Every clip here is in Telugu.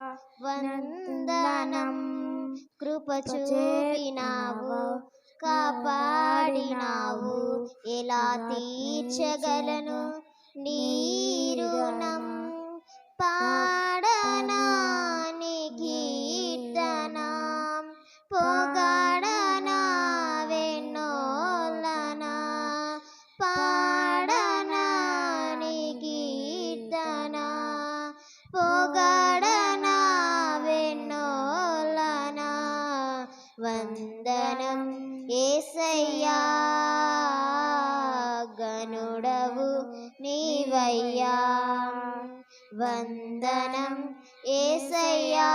వందనం కృప చూపినావు కాపాడినావు. ఎలా తీర్చగలను నీరుణం పా వందనం ఏసయ్యా.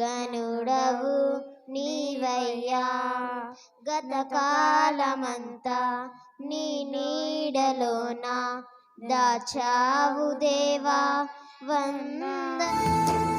గనుడవు నీవయ్యా. గతకాలమంతా నీ నీడలోన దాచావు దేవా. వంద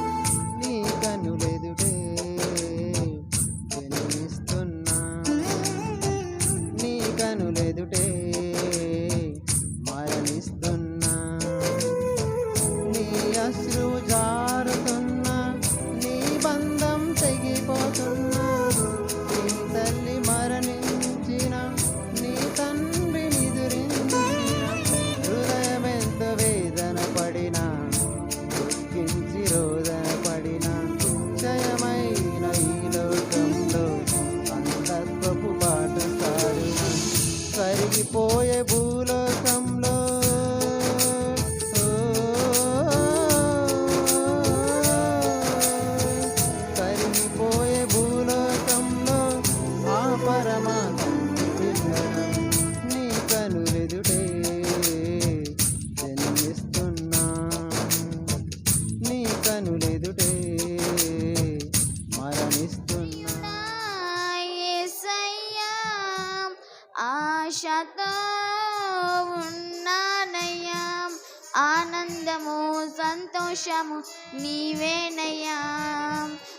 ఆనందము సంతోషము నీవేనయ్యా.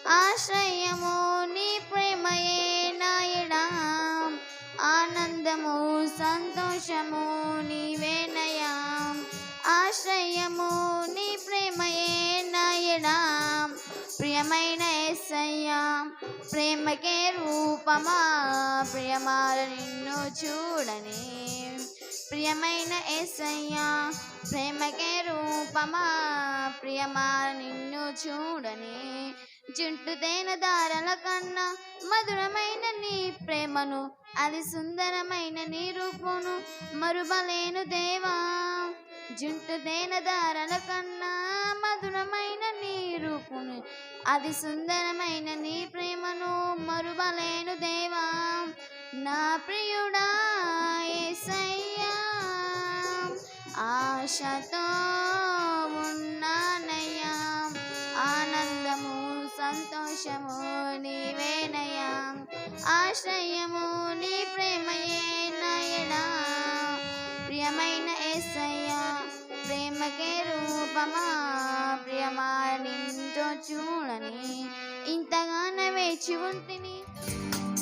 ఆశ్రయము నీ ప్రేమయే నాయడా. ఆనందము సంతోషము నీవేనయ్యా. ఆశ్రయము నీ ప్రేమయే నాయడా. ప్రియమైన ఎస్సయ్యా ప్రేమకే రూపమా. ప్రియమాల నిన్ను చూడని. ప్రియమైన ఏసయ్యా ప్రేమకే రూపమా ప్రియమా నిన్ను చూడని జుంటు దారల కన్నా మధురమైన నీ ప్రేమను అది సుందరమైన నీ రూపును మరువలేను దేవా. జుంటు దారల కన్నా మధురమైన నీ రూపును అది సుందరమైన నీ ప్రేమను మరువలేను దేవా. నా ప్రియుడా ఆశతో ఉన్నానయ్యా ఆనందము సంతోషము నీవేనయ్యా. ఆశ్రయము నీ ప్రేమయే నయనా. ప్రియమైన ఎస్సయ్యా ప్రేమకే రూపమా. ప్రియమా నింతో చూడని ఇంతగాన వేచి ఉంటిని.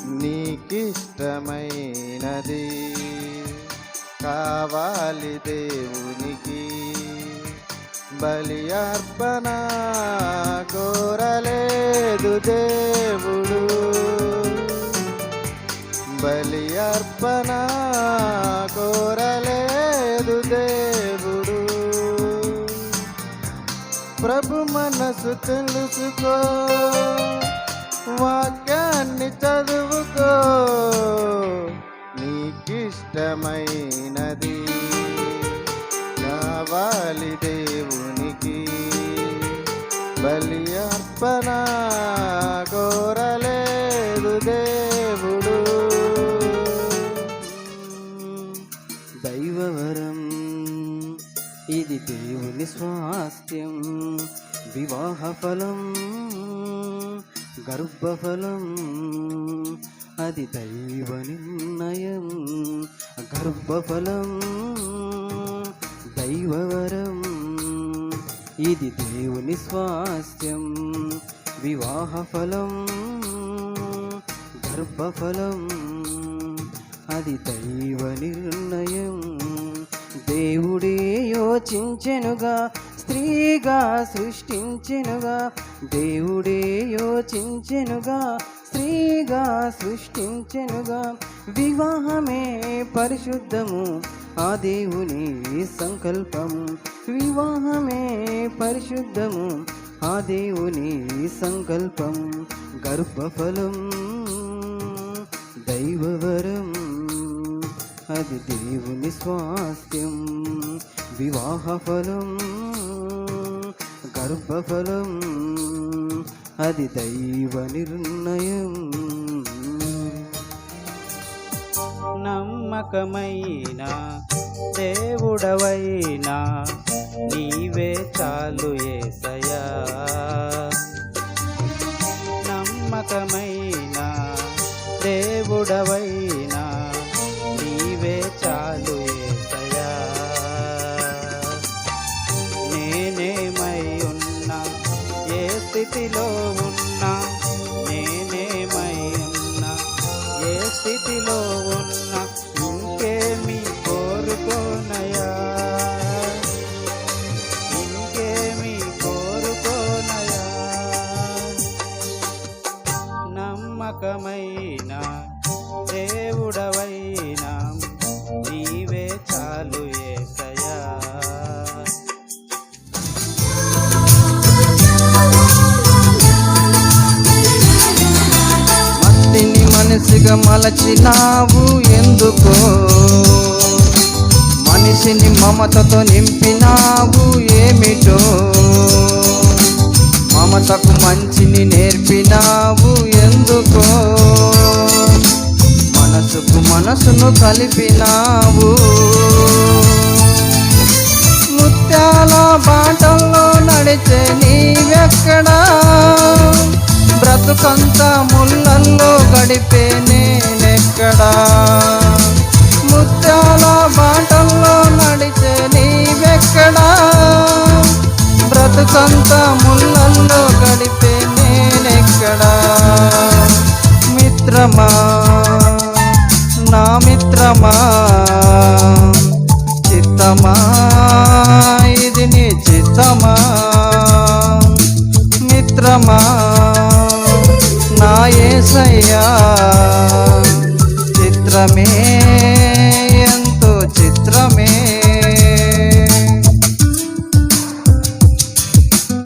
నీకిష్టమైనది. కావాలి దేవునికి. బలి అర్పణ కోరలేదు దేవుడు. బలి అర్పణ కోరలేదు దేవుడు. ప్రభు మనసు తెలుసుకో. వాక్యాన్ని చదువుకో. ఇష్టమైనది కావాలి దేవునికి బలి అర్పణ కోరలేదు దేవుడు. దైవవరం ఇది దేవుని స్వాస్థ్యం. వివాహ ఫలం గర్భఫలం అది దైవ నిర్ణయం గర్భఫలం దైవవరం. ఇది దేవుని స్వాస్థ్యం వివాహ ఫలం గర్భఫలం. అది దైవ నిర్ణయం దేవుడే యోచించెనుగా స్త్రీగా సృష్టించెనుగా దేవుడే యోచించెనుగా స్త్రీగా సృష్టించెనుగా వివాహమే పరిశుద్ధము ఆ దేవుని సంకల్పము. వివాహమే పరిశుద్ధము ఆ దేవుని సంకల్పం గర్భఫలం దైవవరం అది దేవుని స్వాస్థ్యం. వివాహ ఫలం గర్భఫలం అది దైవ నిర్ణయం. నమ్మకమైన దేవుడవైనా నీవే చాలు ఏసయా నమ్మకమైన దేవుడవైనా నమ్మకమైన దేవుడవైనా నీవే చాలు ఏసయా మట్టిని మనసిగా మలచినావు ఎందుకో? మనిషిని మమతతో నింపినావు ఏమిటో? మమతకు మంచిని నేర్పినావు ఎందుకో మనసుకు మనసును కలిపినావు. ముత్యాల బాటల్లో నడిచే నీవెక్కడా? బ్రతుకంతా ముళ్ళల్లో గడిపే నేనెక్కడా? ముత్యాల బాటల్లో నడిచే నీవెక్కడా? బ్రతుకంతా ముళ్ళల్లో గడిపే సుందరమా నాయసయ్యా చిత్రమే.